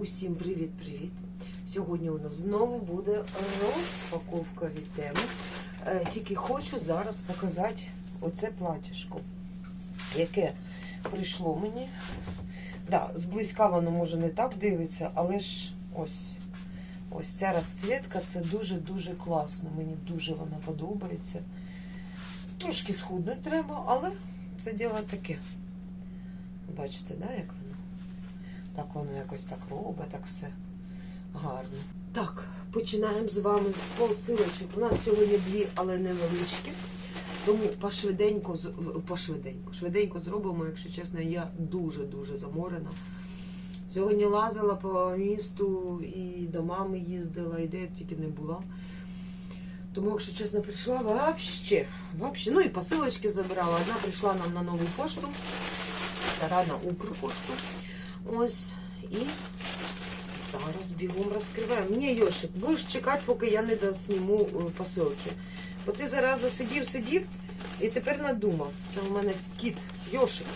Усім привіт-привіт! Сьогодні у нас знову буде розпаковка від теми. Е, Тільки хочу зараз показати оце платіжко, яке прийшло мені. Да, зблизька воно може не так дивиться, але ж ось, ось ця розцвітка це дуже-дуже класно. Мені дуже вона подобається. Трошки схуднути треба, але це діло таке. Бачите, да, як? Так воно якось так робить, так все гарно. Так, починаємо з вами з посилочок. У нас сьогодні дві, але невеличкі. Тому пошвиденько, пошвиденько, швиденько зробимо, якщо чесно, я дуже-дуже заморена. Сьогодні лазила по місту і до мами їздила, і де тільки не була. Тому, якщо чесно, прийшла вообще, вообще. Ну і посилочки забирала. Одна прийшла нам на нову пошту, втора на Укрпошту. Ось. І зараз бігом розкриваємо. Ні, Йошик, будеш чекати, поки я не досніму е, посилки. Бо ти зараз засидів, сидів і тепер надумав. Це у мене кіт Йошик.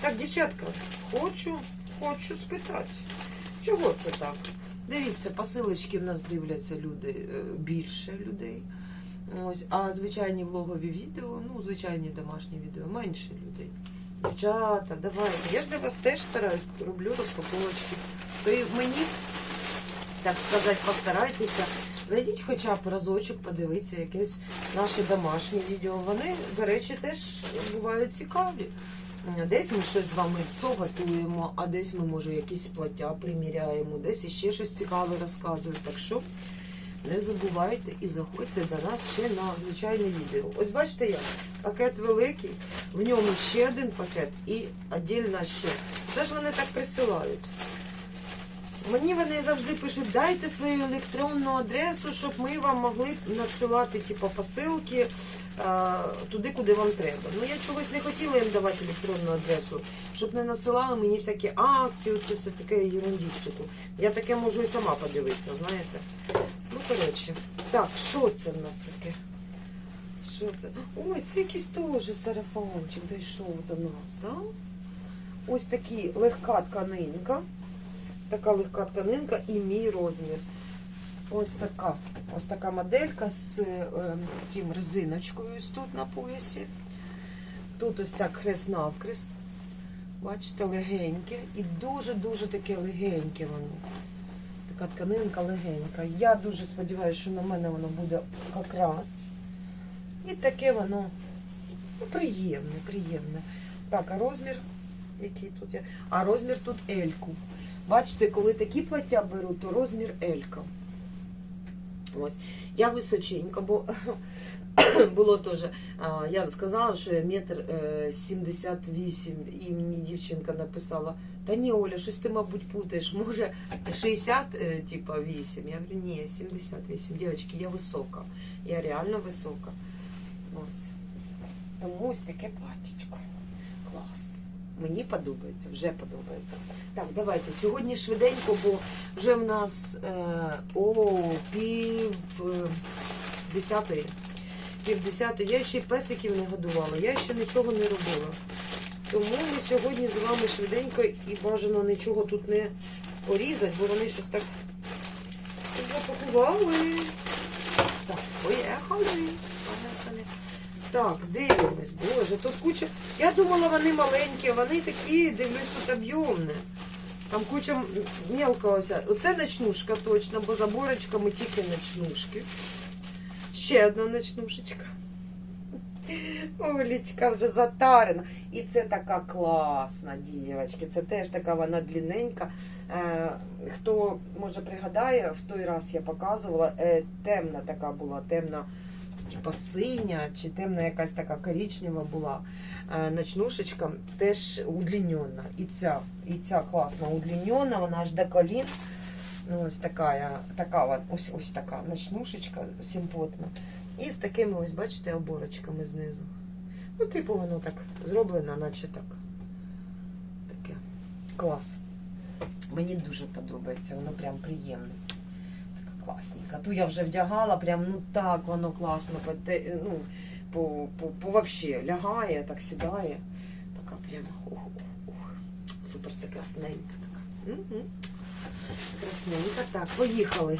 Так, дівчатка, хочу, хочу спитати, чого це так? Дивіться, посилочки в нас дивляться люди е, більше людей. Ось, а звичайні влогові відео, ну, звичайні домашні відео, менше людей. Дівчата, давайте. Я ж для вас теж стараюсь, роблю розпаковочки. То і мені, так сказати, постарайтеся. Зайдіть хоча б разочок, подивитися якесь наше домашнє відео. Вони, до речі, теж бувають цікаві. Десь ми щось з вами то готуємо, а десь ми, може, якісь плаття приміряємо, десь іще щось цікаве розказують. Так що не забувайте і заходьте до нас ще на звичайне відео. Ось бачите як, пакет великий, в ньому ще один пакет і віддільно ще. Це ж вони так присилають. Мені вони завжди пишуть, дайте свою електронну адресу, щоб ми вам могли надсилати типу, посилки а, туди, куди вам треба. Ну я чогось не хотіла їм давати електронну адресу, щоб не надсилали мені всякі акції, це все таке ерундістику. Я таке можу і сама подивитися, знаєте. Коротше. Так, що це в нас таке? Що це? Ой, це якийсь теж сарафанчик дійшов до нас, так? Ось такі легка тканинка. Така легка тканинка і мій розмір. Ось така. Ось така моделька з е, тим резиночкою ось тут на поясі. Тут ось так хрест навкрест. Бачите, легеньке. І дуже-дуже таке легеньке воно. Така тканинка легенька. Я дуже сподіваюся, що на мене воно буде якраз. І таке воно ну, приємне, приємне. Так, а розмір, який тут є? А розмір тут Ельку. Бачите, коли такі плаття беру, то розмір Елька. Ось. Я височенька, бо було теж. Я сказала, що я метр е, 78, і мені дівчинка написала: Та ні, Оля, щось ти, мабуть, путаєш. Може 60, е, типа 8. Я говорю, ні, 78. Дівчатки, я висока. Я реально висока. Ось. Тому ось таке платічко. Клас. Мені подобається, вже подобається. Так, давайте. Сьогодні швиденько, бо вже в нас е, о пів е. Пів десятої. Я ще й песиків не годувала, я ще нічого не робила. Тому ми сьогодні з вами швиденько і бажано нічого тут не порізати, бо вони щось так запакували. Так, поїхали. Так, дивимось, боже, тут куча. Я думала, вони маленькі, вони такі, дивлюсь, тут об'ємні. Там куча мелкого. Оце ночнушка точно, бо за борочками тільки ночнушки. Ще одна ночнушечка. Олічка вже затарена. І це така класна дівчатки. Це теж така вона длинненька. Е, хто може пригадає, в той раз я показувала, е, темна така була, темна типа синя чи темна якась така коричнева була е, ночнушечка, теж удлінена. І ця, і ця класна удлінена, вона аж до колін. Ну, ось така, така ось, ось така ночнушечка симпотна. І з такими, ось, бачите, оборочками знизу. Ну, типу, воно так зроблено, наче так. Таке. Клас. Мені дуже подобається, воно прям приємне така класненька. Ту я вже вдягала, прям ну так воно класно, ну, по, по, по вообще лягає, так сідає. Така прям ух. Супер, це красненька така. Мгм. Так, поїхали.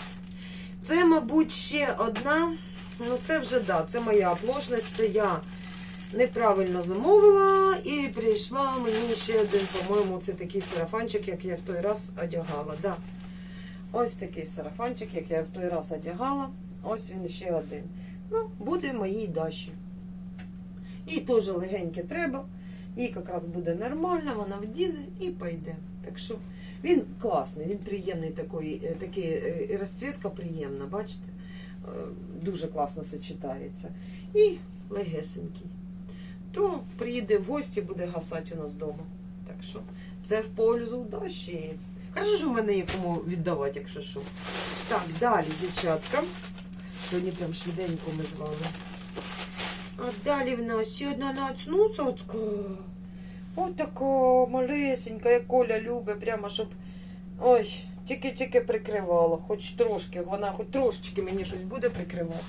Це, мабуть, ще одна. Ну, це вже да, це моя оплошність. Це я неправильно замовила і прийшла мені ще один, по-моєму, це такий сарафанчик, як я в той раз одягала. Да. Ось такий сарафанчик, як я в той раз одягала. Ось він ще один. Ну, буде моїй даші. Їй теж легеньке треба. Їй якраз буде нормально, вона вдіне і пойде. Так що він класний, він приємний такий, е, такий е, і розцвітка приємна, бачите? Е, Дуже класно сочетається. І легесенький. То приїде в гості, буде гасати у нас вдома. Так що це в пользу дощі. Кажу, що в мене є кому віддавати, якщо що. Так, далі, дівчатка. Сьогодні прям швиденько ми з вами. А далі в нас ще одна нацнуса. От така. Малесенька, як Коля любить, прямо щоб. Ой, тільки-тільки прикривала. Хоч трошки, вона хоч трошечки мені щось буде прикривати.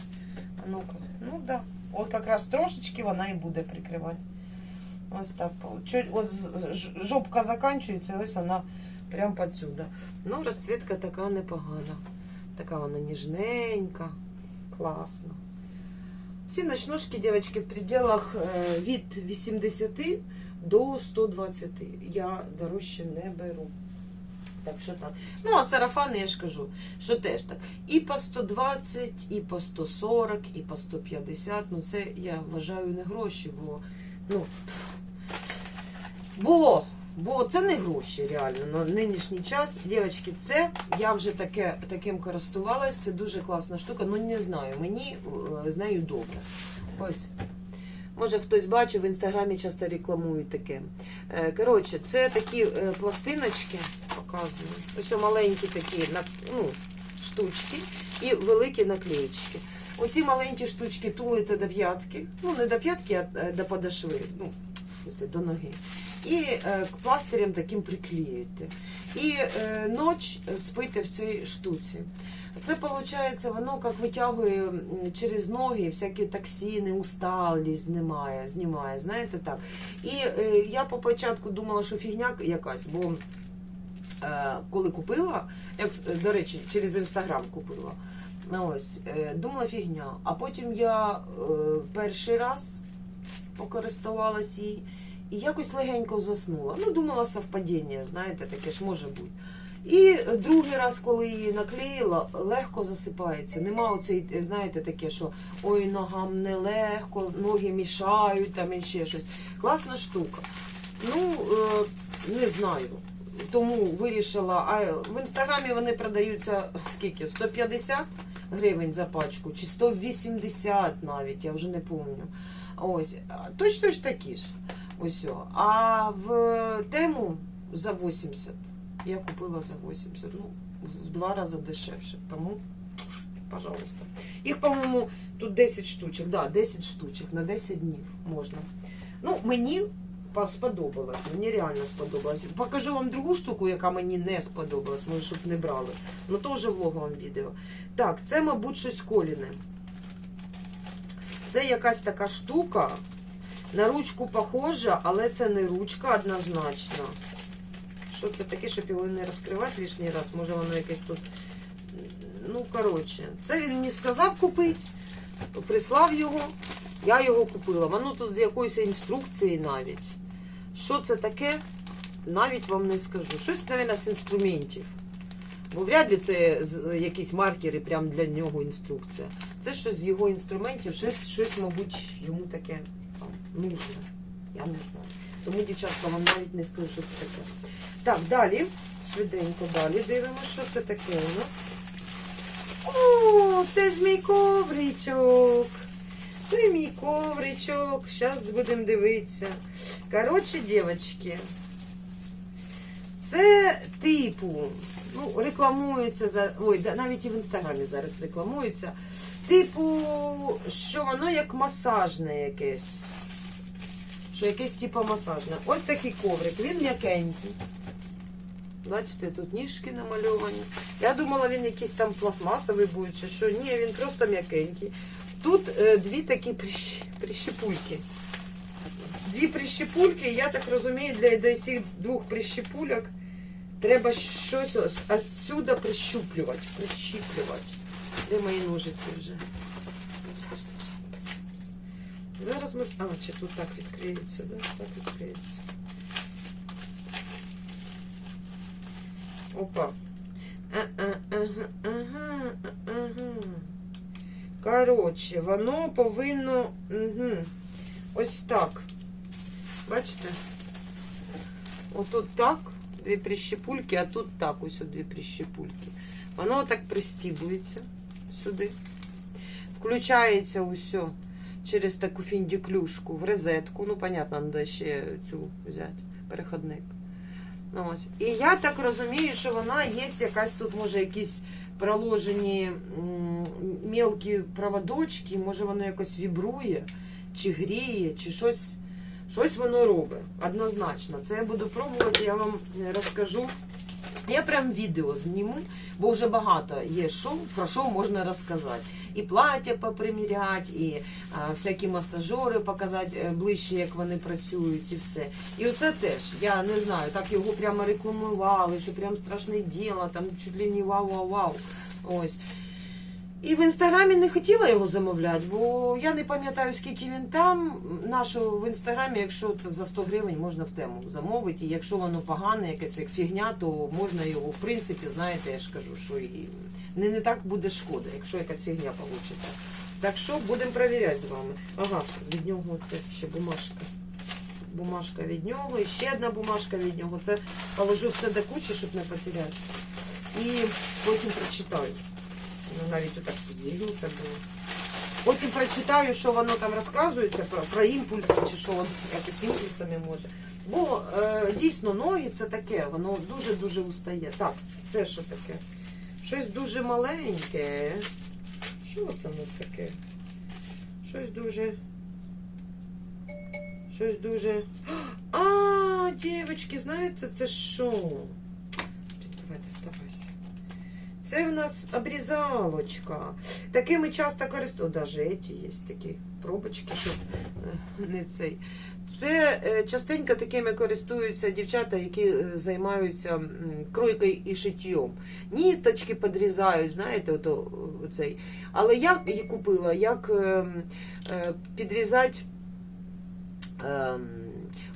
Ну-ка, ну да. От якраз трошечки вона і буде прикривати. Ось так. Чуть, от жопка закінчується, ось вона прям подсюда. Ну, розцвітка така непогана. Така вона ніжненька, класна. Всі ночнушки, дівчатки, в пределах е, від 80 до 120. Я дорожче не беру. Так що так. Ну, а сарафани, я ж кажу, що теж так. І по 120, і по 140, і по 150. Ну, це я вважаю не гроші, бо ну, було. Бо це не гроші реально на нинішній час. Дівчатки, це я вже таке, таким користувалась. Це дуже класна штука. Ну не знаю, мені е, з нею добре. Ось. Може хтось бачив, в інстаграмі часто рекламують таке. Е, Коротше, це такі е, пластиночки, показую. Ось маленькі такі ну, штучки і великі наклеїчки. Оці маленькі штучки тулите до п'ятки. Ну, не до п'ятки, а е, до подошви. Ну, в смысле, до ноги. І е, пластирем таким приклеюєте. І е, ноч спите в цій штуці. Це виходить, воно як витягує через ноги всякі токсини, усталість знімає, знімає, знаєте так. І е, я по початку думала, що фігня якась, бо е, коли купила, як е, до речі, через інстаграм купила. Ось, е, думала фігня. А потім я е, перший раз покористувалась їй і якось легенько заснула. Ну, думала совпадіння, знаєте, таке ж може бути. І другий раз, коли її наклеїла, легко засипається. Нема оцей, знаєте, таке, що ой, ногам нелегко, ноги мішають, там і ще щось. Класна штука. Ну, е, не знаю. Тому вирішила. А в інстаграмі вони продаються скільки? 150 гривень за пачку, чи 180 навіть, я вже не пам'ятаю. Ось, точно ж такі ж. Ось. А в тему за 80. Я купила за 80. Ну, в два рази дешевше. Тому, пожалуйста. Їх, по-моєму, тут 10 штучок. Да, 10 штучок на 10 днів можна. Ну, мені сподобалось. Мені реально сподобалось. Покажу вам другу штуку, яка мені не сподобалась, може, щоб не брали. Ну, то вже влог відео. Так, це, мабуть, щось коліне. Це якась така штука. На ручку похожа, але це не ручка однозначно. Що це таке, щоб його не розкривати лишній раз? Може воно якесь тут. Ну, коротше, це він мені сказав купити, прислав його. Я його купила. Воно тут з якоїсь інструкції навіть. Що це таке? Навіть вам не скажу. Щось, мабуть, з інструментів. Бо вряд ли це якісь маркери прямо для нього інструкція. Це щось з його інструментів, щось, щось мабуть, йому таке там, нужно. Я не знаю. Тому, дівчатка, вам навіть не скажу, що це таке. Так, далі. Швиденько далі дивимося, що це таке у нас. О, це ж мій ковричок. Це мій ковричок. Зараз будемо дивитися. Коротше, дівчатки, це типу, ну, рекламується за. Ой, навіть і в інстаграмі зараз рекламується. Типу, що воно як масажне якесь. Що якесь типу масажне. Ось такий коврик, він м'якенький. Бачите, тут ніжки намальовані. Я думала, він якийсь там пластмасовий буде, чи що. Ні, він просто м'якенький. Тут е, дві такі прищ... прищепульки. Дві прищепульки, я так розумію, для, цих двох прищепульок треба щось ось отсюда прищуплювати, прищіплювати. Де мої ножиці вже? Зараз ми... А, чи тут так відкриється, да? Так відкриється. Опа. Коротше, воно повинно. Угу. Ось так. Бачите? Отут так, дві прищепульки, а тут так, ось дві прищепульки. Воно так пристібується сюди. Включається усе через таку фіндіклюшку в розетку. Ну, понятно, треба ще цю взяти, переходник. Ось. І я так розумію, що вона є якась тут, може, якісь проложені мілкі проводочки, може воно якось вібрує, чи гріє, чи щось, щось воно робить. Однозначно. Це я буду пробувати, я вам розкажу. Я прям відео зніму, бо вже багато є що, про що можна розказати. І плаття поприміряти, і а, всякі масажери показати е, ближче, як вони працюють, і все. І оце теж, я не знаю, так його прямо рекламували, що прям страшне діло, там чуть ли не вау-вау-вау. Ось. І в інстаграмі не хотіла його замовляти, бо я не пам'ятаю, скільки він там. Нашу в інстаграмі, якщо це за 100 гривень, можна в тему замовити. І якщо воно погане, якесь як фігня, то можна його, в принципі, знаєте, я ж кажу, що і не, не так буде шкода, якщо якась фігня вийде. Так що будемо перевіряти з вами. Ага, від нього це ще бумажка. Бумажка від нього, і ще одна бумажка від нього. Це положу все до кучі, щоб не потеряти. І потім прочитаю. Ну, навіть отак зілюта було. Потім прочитаю, що воно там розказується про, про імпульси, чи що воно якось імпульсами може. Бо е, дійсно ноги це таке, воно дуже-дуже устає. Так, це що таке? Щось дуже маленьке. Що це в нас таке? Щось дуже. Щось дуже. А, дівчатки, знаєте, це що? Давайте ставайся. Це в нас обрізалочка. Такими часто користуються. Ці є такі пробочки, щоб е, не цей. Це е, частенько такими користуються дівчата, які е, займаються кройкою і шиттєм. Ніточки підрізають, знаєте, ото, е, цей. Але я її купила, як е, е, підрізати е,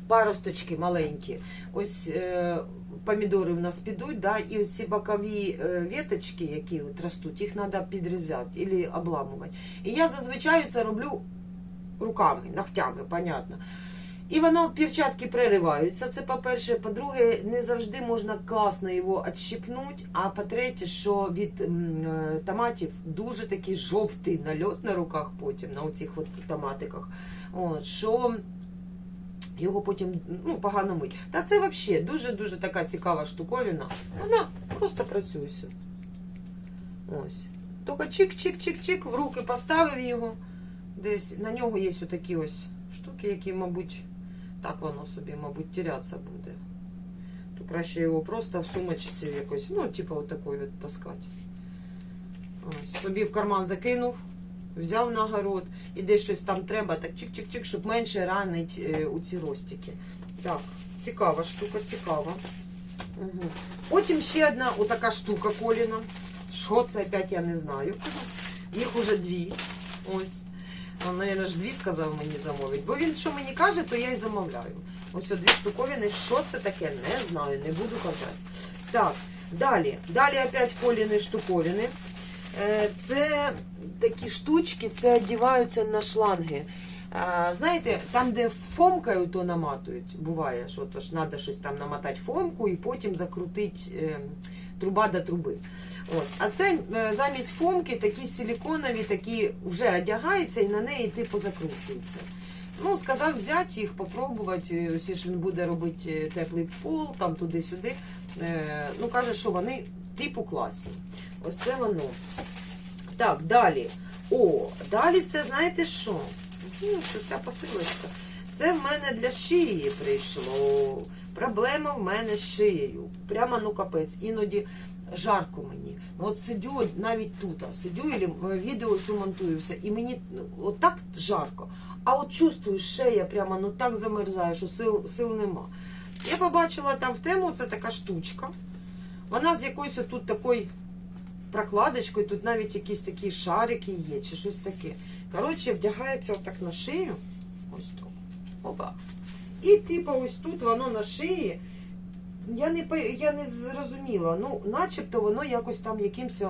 паросточки маленькі. Ось е, помідори в нас підуть, да, і ці бокові е, веточки, які от ростуть, їх треба підрізати або обламувати. І я зазвичай це роблю руками, ногтями, понятно. І воно перчатки перериваються. Це по-перше. По-друге, не завжди можна класно його відщипнути. А по-третє, що від е, томатів дуже такий жовтий нальот на руках потім, на оцих от томатиках. От, що його потім ну, погано мить. Та це взагалі дуже-дуже така цікава штуковина. Вона просто працює. Ось. Тільки чик-чик-чик-чик, в руки поставив його. Десь на нього є отакі ось штуки, які, мабуть, так воно собі, мабуть, тірятися буде. То краще його просто в сумочці якось, ну, типу, отакої от таскати. Ось. Собі в карман закинув, взяв на город і десь щось там треба, так чик-чик-чик, щоб менше ранить е, у ці ростики. Так, цікава штука, цікава. Угу. Потім ще одна отака штука коліна. Що це опять я не знаю. Їх уже дві. Ось. Ну, наверное, ж дві сказав мені замовити. Бо він що мені каже, то я й замовляю. Ось дві штуковини. Що це таке? Не знаю, не буду казати. Так, далі. Далі опять коліни штуковини. Е, Це такі штучки, це одіваються на шланги. Е, Знаєте, там, де фомкою то наматують, буває, що то ж треба щось там намотати фомку і потім закрутити е, труба до труби. Ось. А це замість фомки такі силіконові, такі вже одягаються і на неї типу закручуються. Ну, сказав взяти їх, попробувати. Ось ж він буде робити теплий пол, там туди-сюди. Ну, каже, що вони типу класні. Ось це воно. Так, далі. О, далі це знаєте що? Це ця посилочка. Це в мене для шиї прийшло. Проблема в мене з шиєю. Прямо ну капець. Іноді жарко мені. Ну, От сидю навіть тут, сидю і відео все монтую і мені ну, от жарко. А от чувствую, шея прямо ну так замерзає, що сил, сил нема. Я побачила там в тему, це така штучка. Вона з якоюсь тут такою прокладочкою, тут навіть якісь такі шарики є, чи щось таке. Коротше, вдягається отак на шию. Ось тут. Опа. І типу ось тут воно на шиї. Я не, я не зрозуміла. Ну, начебто воно якось там якимось е,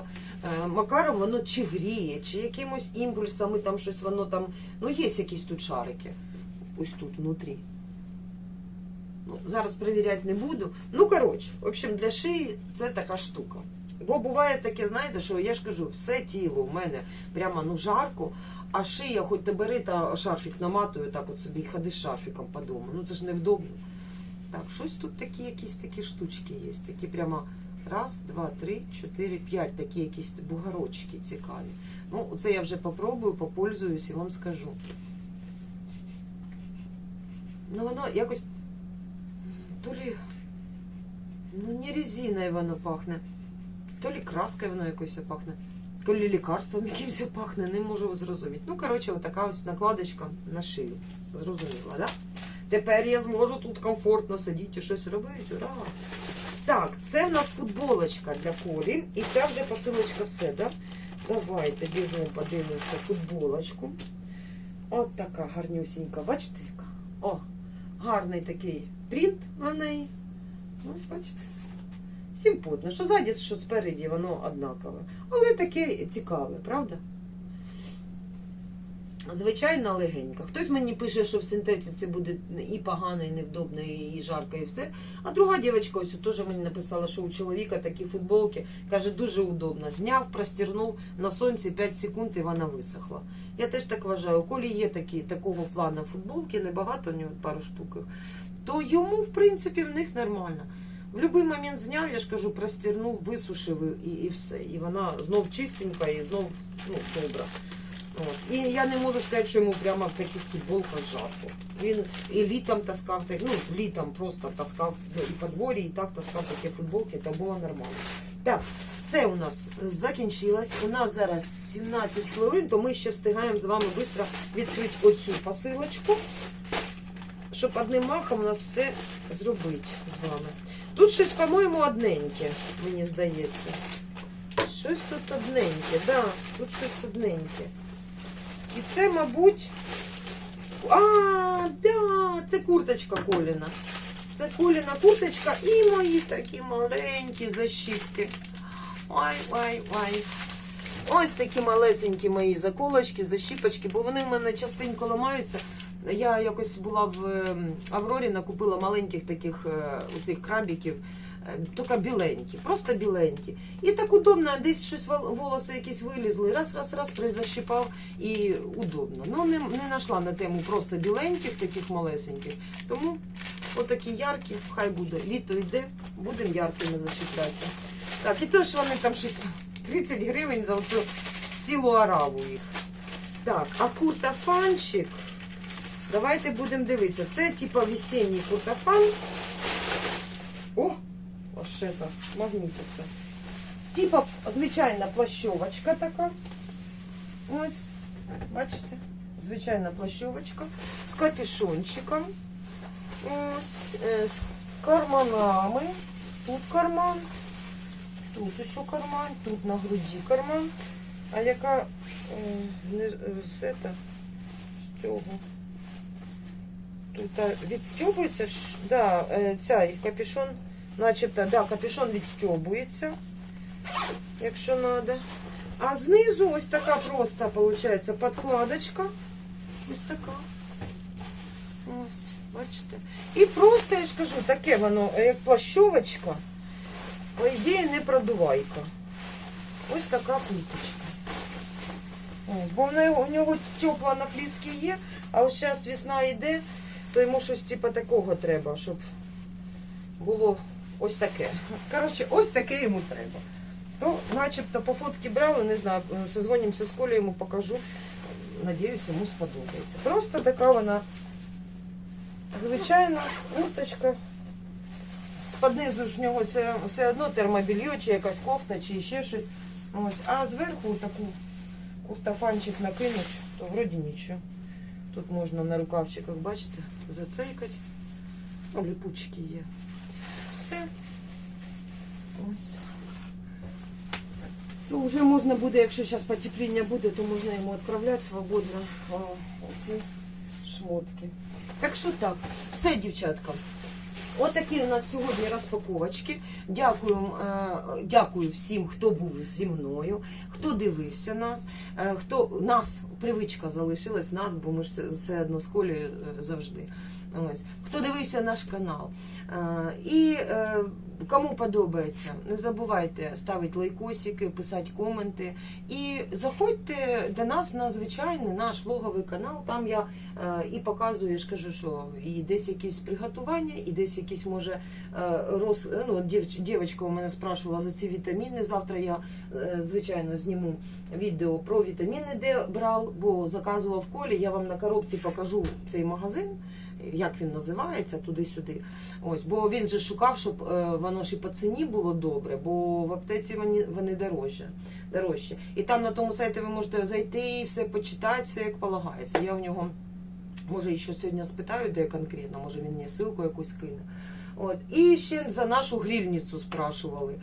макаром воно чи гріє, чи якимось імпульсами там щось воно там. Ну, є якісь тут шарики. Ось тут внутрі. Ну, зараз перевіряти не буду. Ну, коротше, в общем, для шиї це така штука. Бо буває таке, знаєте, що я ж кажу, все тіло в мене прямо ну жарко, а шия, хоч ти бери та шарфік наматую, так от собі ходи з шарфіком по дому. Ну це ж невдобно. Так, щось тут такі якісь такі штучки є. Такі прямо раз, два, три, чотири, п'ять. Такі якісь бугорочки цікаві. Ну, це я вже попробую, попользуюсь і вам скажу. Ну, воно якось. То лі. Ну, не резиною воно пахне. То лі краскою воно якось пахне. То лі лікарством якимось пахне, не можу зрозуміти. Ну, коротше, отака ось накладочка на шию. Зрозуміла, да? Тепер я зможу тут комфортно сидіти і щось робити. Ура! Так, це в нас футболочка для Колі. І ця вже посилочка все, да? Давайте бігом подивимося футболочку. От така гарнюсінька. Бачите? О, гарний такий принт на неї. Ось бачите. Симпотно. Що ззаді, що спереді, воно однакове. Але таке цікаве, правда? Звичайно, легенька. Хтось мені пише, що в синтетиці буде і погано, і невдобно, і жарко, і все. А друга дівчинка ось теж мені написала, що у чоловіка такі футболки, каже, дуже удобно. Зняв, простірнув на сонці 5 секунд і вона висохла. Я теж так вважаю. У Колі є такі, такого плану футболки, небагато, у нього пару штук, то йому, в принципі, в них нормально. В будь-який момент зняв, я ж кажу, простірнув, висушив і, і все. І вона знов чистенька і знов ну, добра. Ось. І я не можу сказати, що йому прямо в таких футболках жарко. Він і літом таскав, ну, літом просто таскав і по дворі, і так таскав такі футболки, то було нормально. Так, це у нас закінчилось. У нас зараз 17 хвилин, то ми ще встигаємо з вами швидко відкрити оцю посилочку, щоб одним махом у нас все зробити з вами. Тут щось, по-моєму, одненьке, мені здається. Щось тут одненьке, да, тут щось одненьке. І це, мабуть. А, да, це курточка Коліна. Це Коліна курточка і мої такі маленькі защіпки. Ой, ой, ой. Ось такі малесенькі мої заколочки, защіпочки, бо вони в мене частенько ламаються. Я якось була в ем, Аврорі, накупила маленьких таких е, оцих крабіків, е, тільки біленькі, просто біленькі. І так удобно, десь щось вол- волоси якісь вилізли, раз, раз, раз призащипав і удобно. Ну, не, не знайшла на тему просто біленьких, таких малесеньких. Тому отакі яркі, хай буде. Літо йде, будемо яркими защиплятися. Так, і то ж вони там щось 30 гривень за оцю цілу араву їх. Так, а куртофанчик. Давайте будемо дивитися. Це типа весенній куртофан. О, ось це магнітиться. Типа звичайна плащовочка така. Ось, бачите, звичайна плащовочка з капюшончиком. Ось, е, з карманами. Тут карман. Тут ось карман, тут на груді карман. А яка е, не, е, з цього? Тут відстьобується да, е, цей капюшон, начебто, да, капюшон відстьобується, якщо треба. А знизу ось така просто, виходить, подкладочка. Ось така. Ось, бачите. І просто, я ж кажу, таке воно, як плащовочка. По ідеї, не продувайка. Ось така. Ось, бо у нього тепла на фліски є, а ось зараз весна йде, то йому щось типу такого треба, щоб було ось таке. Коротше, ось таке йому треба. То, начебто, по фотки брали, не знаю, созвонимося з Колею, йому покажу. Надіюсь, йому сподобається. Просто така вона звичайна курточка. З-під ж в нього все, все одно термобільйо, чи якась кофта, чи ще щось. Ось. А зверху таку куртофанчик накинуть, то вроді нічого. Тут можна на рукавчиках, бачите, зацейкати. Ну, ліпучки є. Все. Ось. То вже можна буде, якщо зараз потепління буде, то можна йому відправляти свободно о, ці шмотки. Так що так, все, дівчатка. Отакі у нас сьогодні розпаковочки. Дякую, е, дякую всім, хто був зі мною, хто дивився нас, е, хто нас, привичка залишилась, нас, бо ми ж все- одно з Колею е, завжди. Ось. Хто дивився наш канал. І кому подобається, не забувайте ставити лайкосики, писати коменти. І заходьте до нас на звичайний наш влоговий канал. Там я е, і показую, я ж кажу, що і десь якісь приготування, і десь якісь може е, роз... ну, дівчинка у мене спрашувала за ці вітаміни. Завтра я е, звичайно зніму відео про вітаміни, де брав, бо заказував колі. Я вам на коробці покажу цей магазин. Як він називається туди-сюди. Ось, бо він же шукав, щоб е, воно ж і по ціні було добре, бо в аптеці вони, вони дорожчі, дорожчі. І там на тому сайті ви можете зайти і все почитати, все як полагається. Я в нього може ще сьогодні спитаю, де конкретно, може він мені ссылку якусь кине. От. І ще за нашу грильницю спрашували.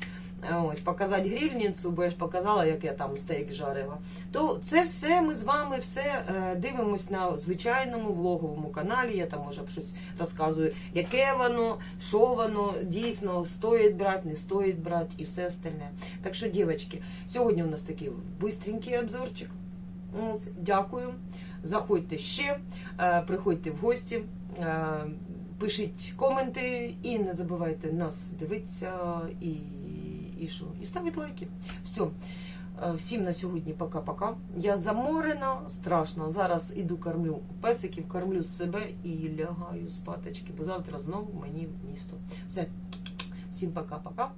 Ось, показати грильницю, бо я ж показала, як я там стейк жарила. То це все ми з вами все е, дивимось на звичайному влоговому каналі. Я там може щось розказую, яке воно, що воно дійсно стоїть брати, не стоїть брати і все остальне. Так що, дівчатки, сьогодні у нас такий бистренький обзорчик. Дякую. Заходьте ще, е, приходьте в гості, е, пишіть коменти і не забувайте нас дивитися і, і що? І ставить лайки. Все. Всім на сьогодні пока-пока. Я заморена, страшно. Зараз іду кормлю песиків, кормлю себе і лягаю спаточки, бо завтра знову мені в місто. Все. Всім пока-пока.